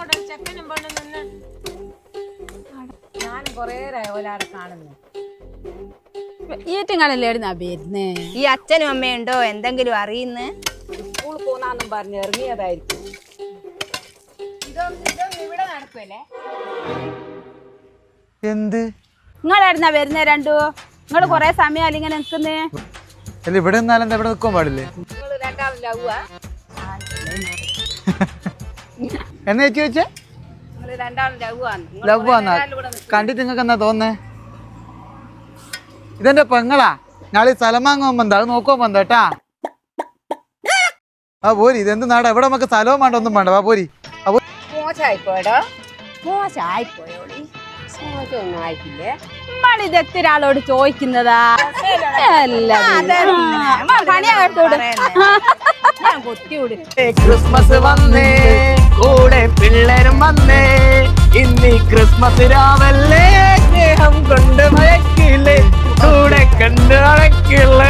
അവിടെ ചെക്കനും പെണ്ണും നിന്ന്. ഞാനും കൊറേ ഒരാളെ കാണുന്നു. ഈറ്റിങ്ങളല്ലേ എവിടുന്നാ വരുന്നേ? ഈ അച്ഛനും അമ്മയുണ്ടോ എന്തെങ്കിലും അറിയുന്ന? സ്കൂളിൽ പോന്നാന്നും പറഞ്ഞ് ഇറങ്ങിയതായിരിക്കും. ഇതൊന്നും ഇതൊന്നും ഇവിടെ നടക്കുമല്ലേ എന്ത്? നിങ്ങൾ എവിടുന്നാ വരുന്നേ രണ്ടു? നിങ്ങൾ കൊറേ സമയം ഇങ്ങനെ നിക്കുന്നേ അല്ല ഇവിടെ നിന്നാലും എവിടെ ഇവിടെ നിൽക്കാൻ പാടില്ലേ? നിങ്ങൾ രണ്ടാളും ലవ్വാ എന്നെ ചേച്ചി വെച്ചേ? ലവ് വന്നാ കണ്ടിട്ട് നിങ്ങൾക്ക് എന്നാ തോന്നേ ഇതെന്റെ പെങ്ങളാ. ഞാളീ സ്ഥലം വാങ്ങുവാൻ വന്ന അത് നോക്കുവാൻ വന്ന കേട്ടാ. ആ പോരി. ഇതെന്ത് നാടാ? എവിടെ നമുക്ക് സ്ഥലവും വേണ്ട ഒന്നും വേണ്ട. വാ പോരി. ആ പോരി. ആളോട് ചോദിക്കുന്നതാ? പണിയാകത്തോട് കൊത്തിവിട്. ക്രിസ്മസ് വന്നേ കൂടെ പിള്ളേരും വന്നേ ഇന്നീ ക്രിസ്മസ് രാവല്ലേ സ്നേഹം കൊണ്ട് മയക്കില്ലേ കൂടെ കണ്ട് അടക്കില്ല.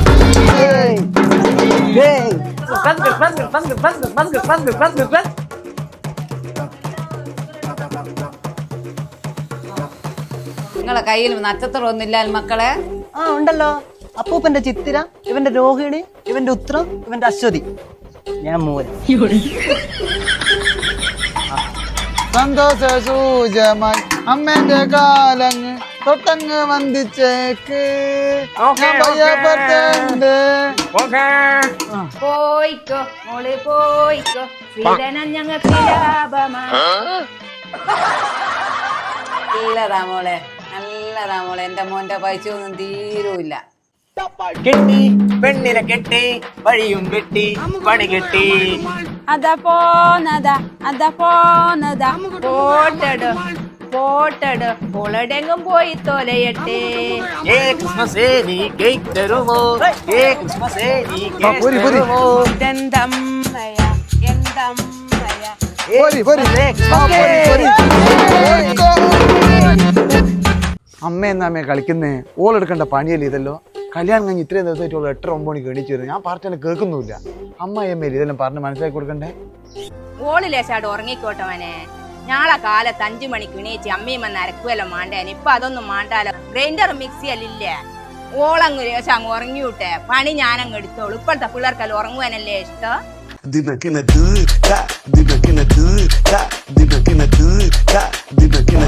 നിങ്ങളെ കയ്യിൽ ഒന്നില്ല മക്കളെ? ആ ഉണ്ടല്ലോ. അപ്പൂപ്പന്റെ ചിത്തിര ഇവന്റെ രോഹിണി ഇവന്റെ ഉത്രം ഇവന്റെ അശ്വതി. സന്തോഷ സൂചമായി അമ്മേന്റെ കാലങ്ങ് തൊട്ടങ്ങ് വന്ദിച്ചേക്ക്. ഞാൻ പോയിക്കോ മോൾ പോയിക്കോ. ശ്രീധനം ഞങ്ങൾക്ക് നല്ലതാ മോളെ നല്ലതാ മോളെ. എന്റെ മോന്റെ പൈസ ഒന്നും തീരൂല്ല. കെട്ടി പെണ്ണിനെ കെട്ടി വഴിയും കെട്ടി പണി കെട്ടി. അതാ പോന്നതാ അതാ പോന്നതാ. പോട്ടട പോട്ടട. ഓളടെങ്കും പോയി തൊലയട്ടെ. ഏ ക്രിസ്മസ് നീ കേക്ക് തരുമോ? ഏ ക്രിസ്മസ് നീ കേക്ക് പോരി. തരുമോ? എന്തമ്മയ എന്തമ്മയ പോരി, പോരി. ആ, പോരി, പോരി. അമ്മ എന്നാ അമ്മയെ കളിക്കുന്നേ? ഓളെടുക്കേണ്ട പണിയല്ലേ ഇതല്ലോ? കല്യാണം കഴിഞ്ഞ് ഇത്രയും ദിവസമായിട്ടുള്ള എട്ടര ഒമ്പത് മണിക്ക് എണീച്ചു വരുന്നത് ഞാൻ പാർട്ടി കേൾക്കുന്നില്ല അമ്മ അമ്മയില്ല ഇതെല്ലാം പറഞ്ഞ് മനസ്സിലാക്കി കൊടുക്കണ്ടേ? ഓളിലേശാട് ഉറങ്ങിക്കോട്ടെ മോനെ. നാളെ കാലത്ത് അഞ്ചു മണിക്ക് എണീച്ച് അമ്മയും വന്ന് അരക്കുവല്ലോ മാണ്ടേന്. ഇപ്പൊ അതൊന്നും മാണ്ടാലോ? ഗ്രൈൻഡർ മിക്സി അല്ലില്ല ഓളങ്ങ് ലേശം അങ്ങ് ഉറങ്ങിവിട്ടെ പണി ഞാനങ്ങ് എടുത്തോളൂ. ഇപ്പോഴത്തെ പിള്ളേർക്കല്ല ഉറങ്ങുവാനല്ലേ ഇഷ്ടം? ദിനക്കിനെ ദിനക്കിനെ ദിനക്കിനെ dinakina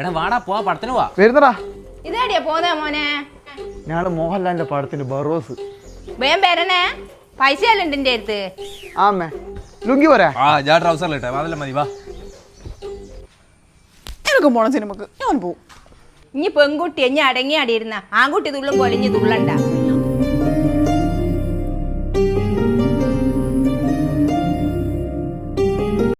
എടാ വാടാ പോവാ പടത്തിന് പോവാ. വരുന്നടാ. ഇതേടിയാ പോന്നെ മോനെ? ഞാൻ മോഹൻലാലിന്റെ പടത്തിന് ബറോസ്. വേം വരണേ. പൈസ അല്ല ഉണ്ട് എന്റെ അടുത്ത്. ആമേ ലുങ്കി പോരാ? ആ ഞാൻ ട്രൗസറിലിട്ടെ അതെല്ലാം മതി വാ. എനിക്ക് പോണം സിനിമക്ക്. ഞാൻ പോവും. ഇനി പെൺകുട്ടി ഇനി അടങ്ങി അടിയിരുന്ന ആൺകുട്ടി തുള്ളും പൊലിഞ്ഞ് തുള്ളണ്ട.